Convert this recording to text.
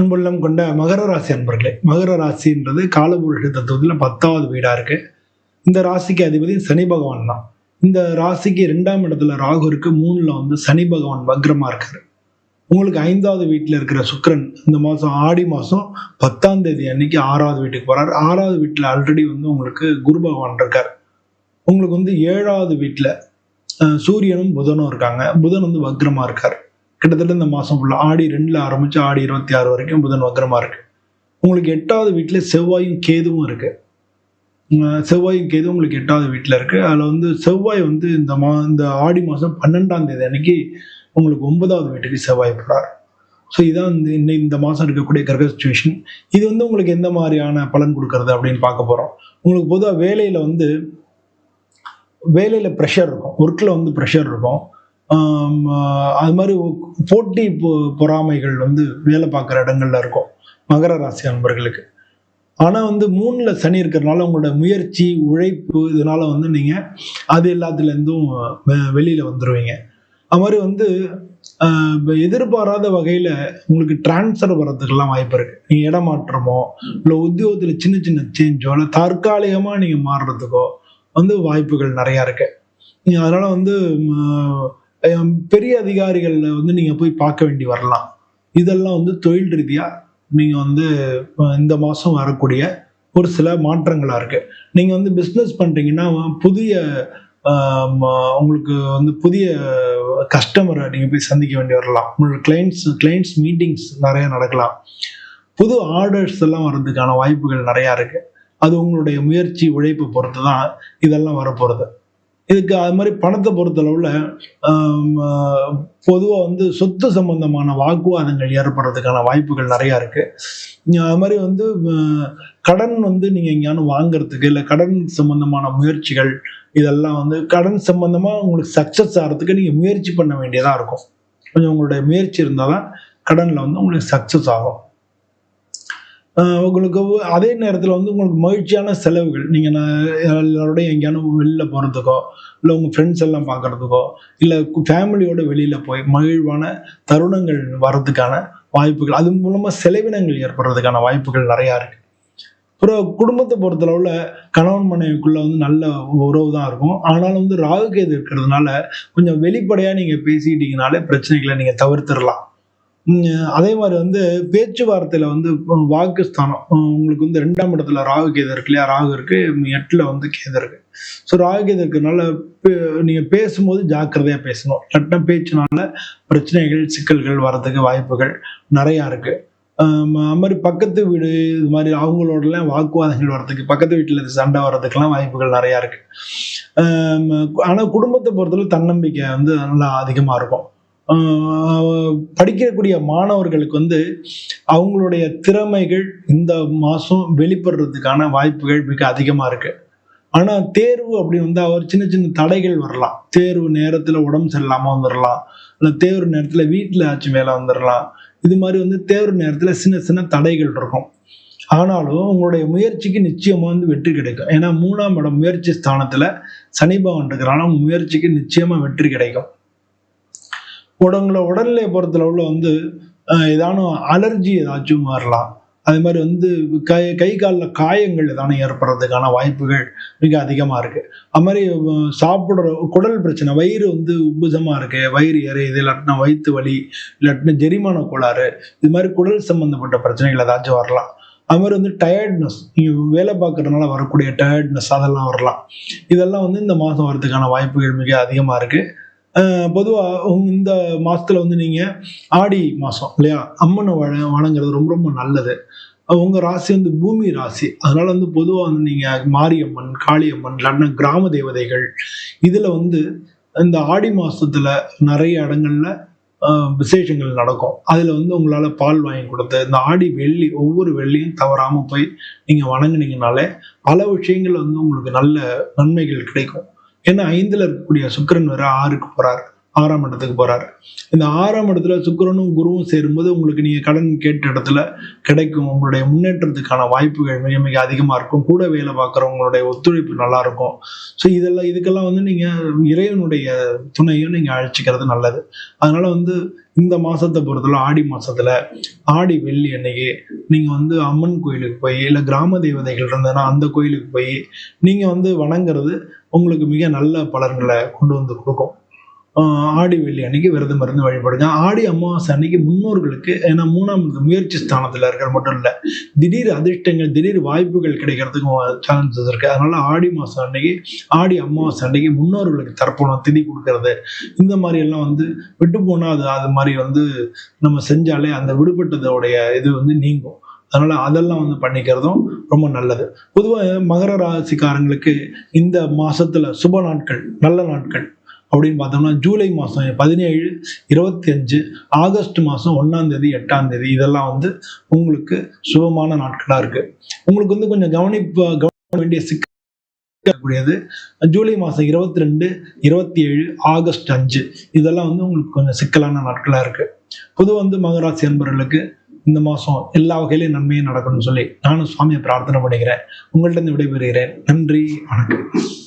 அன்புள்ளம் கொண்ட மகர ராசி அன்பர்களே மகர ராசின்றது காலபுருஷ தத்துவத்தில் பத்தாவது வீடாக இருக்கு. இந்த ராசிக்கு அதிபதி சனி பகவான் தான். இந்த ராசிக்கு ரெண்டாம் இடத்துல ராகு இருக்கு மூணுல வந்து சனி பகவான் வக்ரமாக இருக்காரு. உங்களுக்கு ஐந்தாவது வீட்டில் இருக்கிற சுக்கிரன் இந்த மாதம் ஆடி மாதம் பத்தாம் தேதி அன்னைக்கு ஆறாவது வீட்டுக்கு போகிறார் ஆறாவது வீட்டில் ஆல்ரெடி வந்து உங்களுக்கு குரு பகவான் இருக்கார். உங்களுக்கு வந்து ஏழாவது வீட்டில் சூரியனும் புதனும் இருக்காங்க. புதன் வந்து வக்ரமாக இருக்கார். கிட்டத்தட்ட இந்த மாதம் ஃபுல்லாக ஆடி ரெண்டில் ஆரம்பித்து ஆடி இருபத்தி ஆறு வரைக்கும் புதன் வக்ரமா இருக்குது உங்களுக்கு எட்டாவது வீட்டில் செவ்வாயும் கேதுவும் இருக்குது செவ்வாயும் கேது உங்களுக்கு எட்டாவது வீட்டில் இருக்குது அதில் வந்து செவ்வாய் வந்து இந்த மா இந்த ஆடி மாதம் பன்னெண்டாம் தேதி அன்னைக்கு உங்களுக்கு ஒன்பதாவது வீட்டுக்கு செவ்வாய் போகிறார் ஸோ இதான் இந்த இன்னை இந்த மாதம் இருக்கக்கூடிய கிரக சுச்சுவேஷன் இது வந்து உங்களுக்கு எந்த மாதிரியான பலன் கொடுக்கறது அப்படின்னு பார்க்க போகிறோம் உங்களுக்கு பொதுவாக வேலையில் வந்து வேலையில் ப்ரெஷர் இருக்கும். ஒர்க்கில் வந்து ப்ரெஷர் இருக்கும். அது மாதிரி போட்டி பொ- பொறாமைகள் வந்து வேலை பார்க்குற இடங்கள்ல இருக்கும். மகர ராசி அன்பர்களுக்கு. ஆனால் வந்து மூணில் சனி இருக்கிறதுனால உங்களோட முயற்சி உழைப்பு இதனால வந்து நீங்கள் அது எல்லாத்துலேருந்தும் வெ- வெளியில் வந்துடுவீங்க அது மாதிரி வந்து இப்போ எதிர்பாராத வகையில் உங்களுக்கு டிரான்ஸ்ஃபர் வர்றதுக்கெல்லாம் வாய்ப்பு இருக்குது நீங்கள் இடமாற்றமோ இல்லை உத்தியோகத்தில் சின்ன சின்ன சேஞ்சோ இல்லை தற்காலிகமாக நீங்கள் மாறுறதுக்கோ வந்து வாய்ப்புகள் நிறையா இருக்குது நீங்கள் அதனால் வந்து பெரிய அதிகாரிகளில் வந்து நீங்கள் போய் பார்க்க வேண்டி வரலாம். இதெல்லாம் வந்து தொழில் ரீதியாக நீங்கள் வந்து இந்த மாதம் வரக்கூடிய ஒரு சில மாற்றங்களாக இருக்கு. நீங்கள் வந்து பிஸ்னஸ் பண்ணுறீங்கன்னா புதிய உங்களுக்கு வந்து புதிய கஸ்டமரை நீங்கள் போய் சந்திக்க வேண்டி வரலாம். உங்களோட கிளைண்ட்ஸ் கிளைண்ட்ஸ் மீட்டிங்ஸ் நிறைய நடக்கலாம். புது ஆர்டர்ஸ் எல்லாம் வர்றதுக்கான வாய்ப்புகள் நிறையா இருக்கு. அது உங்களுடைய முயற்சி உழைப்பு பொறுத்து தான் இதெல்லாம் வரப்போகிறது இதுக்கு அது மாதிரி பணத்தை பொறுத்தளவில் பொதுவாக வந்து சொத்து சம்பந்தமான வாக்குவாதங்கள் ஏற்படுறதுக்கான வாய்ப்புகள் நிறையா இருக்குது அது மாதிரி வந்து கடன் வந்து நீங்கள் எங்கேயானு வாங்குறதுக்கு இல்லை கடன் சம்பந்தமான முயற்சிகள் இதெல்லாம் வந்து கடன் சம்பந்தமாக உங்களுக்கு சக்ஸஸ் ஆகிறதுக்கு நீங்கள் முயற்சி பண்ண வேண்டியதாக இருக்கும். கொஞ்சம் உங்களுடைய முயற்சி இருந்தால் தான் கடனில் வந்து உங்களுக்கு சக்ஸஸ் ஆகும். உங்களுக்கு அதே நேரத்தில் வந்து உங்களுக்கு மகிழ்ச்சியான செலவுகள் நீங்கள் நான் எல்லாரோடையும் எங்கேயானு வெளில போகிறதுக்கோ இல்லை உங்கள் ஃப்ரெண்ட்ஸ் எல்லாம் பார்க்கறதுக்கோ இல்லை ஃபேமிலியோட வெளியில் போய் மகிழ்வான தருணங்கள் வர்றதுக்கான வாய்ப்புகள் அது மூலமாக செலவினங்கள் ஏற்படுறதுக்கான வாய்ப்புகள் நிறையா இருக்குது அப்புறம் குடும்பத்தை பொறுத்தளவில் கணவன் மனைவிக்குள்ளே வந்து நல்ல உறவு தான் இருக்கும். ஆனாலும் வந்து ராகு கேது இருக்கிறதுனால கொஞ்சம் வெளிப்படையாக நீங்கள் பேசிக்கிட்டீங்கனாலே பிரச்சனைகளை நீங்கள் தவிர்த்துடலாம். அதே மாதிரி வந்து பேச்சுவார்த்தையில் வந்து வாக்கு வாக்குஸ்தானம் உங்களுக்கு வந்து ரெண்டாம் இடத்துல ராகு கேது இருக்கு இல்லையா? ராகு இருக்கு எட்டில் வந்து கேது இருக்கு. ஸோ ராகு கேது இருக்கிறதுனால பே- பேசும்போது ஜாக்கிரதையாக பேசணும். லட்டம் பேச்சுனால பிரச்சனைகள் சிக்கல்கள் வர்றதுக்கு வாய்ப்புகள் நிறையா இருக்கு. அது மாதிரி பக்கத்து வீடு இது மாதிரி அவங்களோடலாம் வாக்குவாதங்கள் வர்றதுக்கு பக்கத்து வீட்டில் சண்டை வர்றதுக்கெல்லாம் வாய்ப்புகள் நிறையா இருக்கு. ஆனால் குடும்பத்தை பொறுத்தவரை தன்னம்பிக்கை வந்து நல்லா அதிகமாக இருக்கும். படிக்கக்கூடிய மாணவர்களுக்கு வந்து அவங்களுடைய திறமைகள் இந்த மாதம் வெளிப்படுறதுக்கான வாய்ப்புகள் மிக அதிகமாக இருக்கு. ஆனால் தேர்வு அப்படி வந்து அவர் சின்ன சின்ன தடைகள் வரலாம். தேர்வு நேரத்தில் உடம்பு சரியில்லாமல் வந்துடலாம் இல்லை தேர்வு நேரத்தில் வீட்டில் ஆச்சும் வேலை வந்துடலாம் இது மாதிரி வந்து தேர்வு நேரத்தில் சின்ன சின்ன தடைகள் இருக்கும். ஆனாலும் உங்களுடைய முயற்சிக்கு நிச்சயமாக வந்து வெற்றி கிடைக்கும். ஏன்னா மூணாம் இடம் முயற்சி ஸ்தானத்தில் சனி பகவான் இருக்கிறனால முயற்சிக்கு நிச்சயமாக வெற்றி கிடைக்கும். உடம்புல உடல்நிலையை உள்ள வந்து ஏதானும் அலர்ஜி ஏதாச்சும் வரலாம். அது மாதிரி வந்து கை கை காலில் காயங்கள் ஏதானும் ஏற்படுறதுக்கான வாய்ப்புகள் மிக அதிகமாக இருக்கு. அது மாதிரி சாப்பிட்ற குடல் பிரச்சனை வயிறு வந்து உப்புசமாக இருக்கு. வயிறு எறையுது இல்லாட்டினா வயிற்று வலி இல்லாட்டினா ஜெரிமான கோளாறு இது மாதிரி குடல் சம்மந்தப்பட்ட பிரச்சனைகள் ஏதாச்சும் வரலாம். அது மாதிரி வந்து டயர்ட்னஸ் நீங்கள் வேலை பார்க்குறதுனால வரக்கூடிய டயர்ட்னஸ் அதெல்லாம் வரலாம். இதெல்லாம் வந்து இந்த மாதம் வரதுக்கான வாய்ப்புகள் மிக அதிகமாக இருக்குது பொதுவாக இந்த மாதத்தில் வந்து நீங்கள் ஆடி மாதம் இல்லையா? அம்மனை வழ வணங்குறது ரொம்ப ரொம்ப நல்லது. உங்கள் ராசி வந்து பூமி ராசி. அதனால வந்து பொதுவாக வந்து நீங்கள் மாரியம்மன் காளியம்மன் இல்லைன்னா கிராம தேவதைகள் இதில் வந்து இந்த ஆடி மாசத்துல நிறைய இடங்கள்ல விசேஷங்கள் நடக்கும். அதில் வந்து உங்களால் பால் வாங்கி கொடுத்து இந்த ஆடி வெள்ளி ஒவ்வொரு வெள்ளியும் தவறாமல் போய் நீங்கள் வணங்குனீங்கனாலே பல விஷயங்கள் வந்து உங்களுக்கு நல்ல நன்மைகள் கிடைக்கும். ஏன்னா ஐந்தில் இருக்கக்கூடிய சுக்கரன் வர ஆறுக்கு போறாரு. ஆறாம் இடத்துக்கு போறாரு. இந்த ஆறாம் இடத்துல சுக்கிரனும் குருவும் சேரும்போது உங்களுக்கு நீங்க கடன் கேட்ட இடத்துல கிடைக்கும். உங்களுடைய முன்னேற்றத்துக்கான வாய்ப்புகள் மிக மிக அதிகமா இருக்கும். கூட வேலை பார்க்குறவங்களுடைய ஒத்துழைப்பு நல்லா இருக்கும். ஸோ இதெல்லாம் இதுக்கெல்லாம் வந்து நீங்க இறைவனுடைய துணையும் நீங்க அழைச்சிக்கிறது நல்லது. அதனால வந்து இந்த மாசத்தை பொறுத்தல ஆடி மாசத்துல ஆடி வெள்ளி அன்னைக்கு நீங்க வந்து அம்மன் கோயிலுக்கு போய் இல்லை கிராம தேவதைகள் இருந்ததுன்னா அந்த கோயிலுக்கு போய் நீங்க வந்து வணங்குறது உங்களுக்கு மிக நல்ல பலன்களை கொண்டு வந்து கொடுக்கும். ஆடி வெள்ளி அன்னைக்கு விரதம் இருந்து வழிபடுங்க. ஆடி அமாவாசை அன்னைக்கு முன்னோர்களுக்கு ஏன்னா மூணாம் முயற்சி ஸ்தானத்தில் இருக்கிற மட்டும் இல்லை திடீர் அதிர்ஷ்டங்கள் திடீர் வாய்ப்புகள் கிடைக்கிறதுக்கும் சான்சஸ் இருக்கு. அதனால ஆடி மாதம் அன்னைக்கு ஆடி அமாவாசை அன்னைக்கு முன்னோர்களுக்கு தர்ப்பணம் திதி கொடுக்கறது. இந்த மாதிரி எல்லாம் வந்து விட்டு போனால் அது அது மாதிரி வந்து நம்ம செஞ்சாலே அந்த விடுபட்டதோடைய இது வந்து நீங்கும். அதனால அதெல்லாம் வந்து பண்ணிக்கிறதும் ரொம்ப நல்லது. பொதுவாக மகர ராசிக்காரங்களுக்கு இந்த மாசத்துல சுப நாட்கள் நல்ல நாட்கள். அப்படின்னு பார்த்தோம்னா ஜூலை மாதம் பதினேழு இருபத்தி அஞ்சு ஆகஸ்ட் மாதம் ஒன்றாம் தேதி எட்டாம் தேதி இதெல்லாம் வந்து உங்களுக்கு சுபமான நாட்களாக இருக்கு. உங்களுக்கு வந்து கொஞ்சம் கவனிப்பு கவனிக்க வேண்டிய சிக்கக்கூடியது ஜூலை மாதம் இருபத்தி ரெண்டு இருபத்தி ஏழு ஆகஸ்ட் அஞ்சு இதெல்லாம் வந்து உங்களுக்கு கொஞ்சம் சிக்கலான நாட்களாக இருக்கு. பொதுவாக வந்து மகராசி அன்பர்களுக்கு இந்த மாதம் எல்லா வகையிலையும் நன்மையும் நடக்கணும்னு சொல்லி நானும் சுவாமியை பிரார்த்தனை பண்ணிக்கிறேன். உங்கள்கிட்ட இருந்து விடைபெறுகிறேன். நன்றி வணக்கம்.